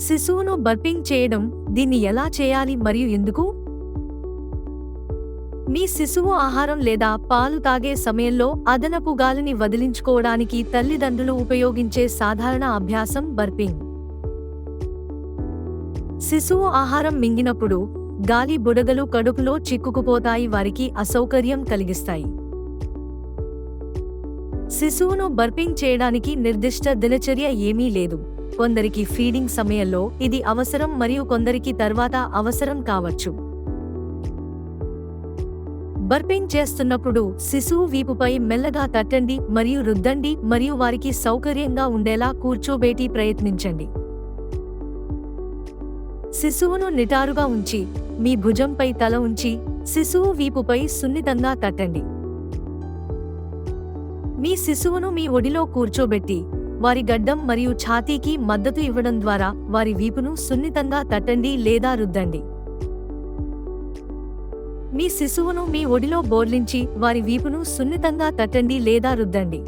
శిశువును బర్పింగ్ చేయడం దీన్ని ఎలా చేయాలి మరియు ఎందుకు? మీ శిశువు ఆహారం లేదా పాలు తాగే సమయంలో అదనపు గాలిని వదిలించుకోవడానికి తల్లిదండ్రులు ఉపయోగించే సాధారణ అభ్యాసం బర్పింగ్. శిశువు ఆహారం మింగినప్పుడు గాలి బుడగలు కడుపులో చిక్కుకుపోతాయి వారికి అసౌకర్యం కలిగిస్తాయి. శిశువును బర్పింగ్ చేయడానికి నిర్దిష్ట దినచర్య ఏమీ లేదు. కొందరికి ఫీడింగ్ సమయంలో ఇది అవసరం మరియు కొందరికి తర్వాత అవసరం కావచ్చు. బర్పింగ్ చేస్తున్నప్పుడు శిశువు వీపుపై మెల్లగా తట్టండి మరియు రుద్దండి మరియు వారికి సౌకర్యంగా ఉండేలా కూర్చోబేటి ప్రయత్నించండి. శిశువును నిటారుగా ఉంచి మీ భుజంపై తల ఉంచి శిశువు వీపుపై సున్నితంగా తట్టండి. మీ శిశువును మీ ఒడిలో కూర్చోబెట్టి వారి గడ్డం మరియు ఛాతీకి మద్దతు ఇవ్వడం ద్వారా వారి వీపును సున్నితంగా తట్టండి లేదా రుద్దండి. మీ శిశువును మీ ఒడిలో బోర్లించి వారి వీపును సున్నితంగా తట్టండి లేదా రుద్దండి.